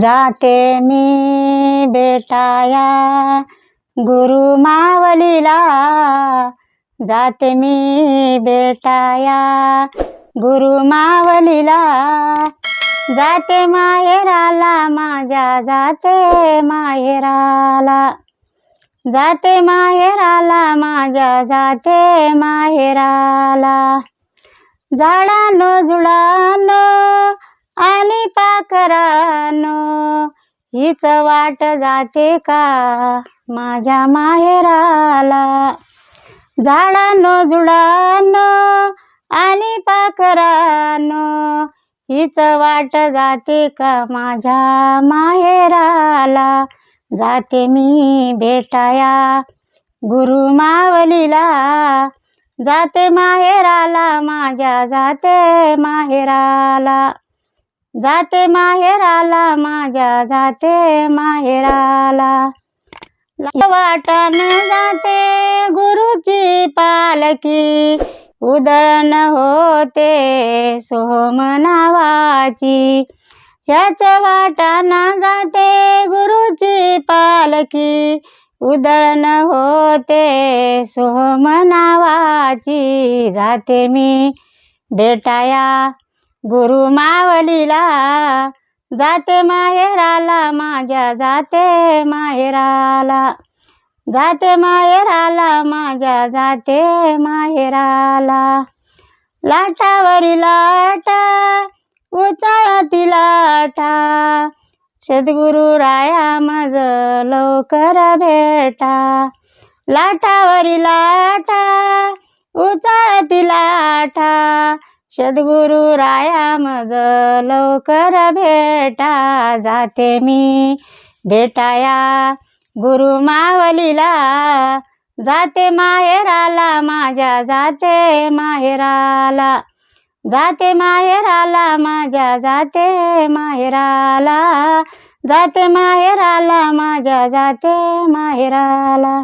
जाते मी बेटाया गुरु मावलीला. जाते मी बेटाया गुरु मावलीला. जाते माहेराला माझ्या जाते माहेराला. जाते माहेराला माझ्या जाते माहेराला. झाडानो जुळानो आणि पाखरानो हीच वाट जाते का माझ्या माहेराला? झाडानो जुडानो आणि पाखरानो हीच वाट जाते का माझ्या माहेराला? जाते मी भेटाया गुरु मावलीला. जाते माहेराला माझ्या जाते माहेराला. जाते माहेराला माझ्या जाते माहेराला. वाटण जाते गुरुची पालकी उदळण होते सोम नावाची ह्याच वाटाना जाते गुरुची पालकी उदळण होते सोम नावाची जाते मी भेटाया गुरु मावलीला जाते माहेराला माझ्या जाते माहेराला. जाते माहेराला माझ्या जाते माहेराला. लाटावरी लाटा उचाळती लाटा. सद्गुरु राया मज लवकर भेटा. लाटावरी लाटा उचाळती लाटा. सद्गुरु राया मज लवकर भेटा जाते मी. भेटाया गुरु मावलीला जाते माहेराला माझ्या जाते माहेराला. जाते माहेराला माझ्या जाते माहेराला. जाते माहेराला माझ्या जाते माहेराला.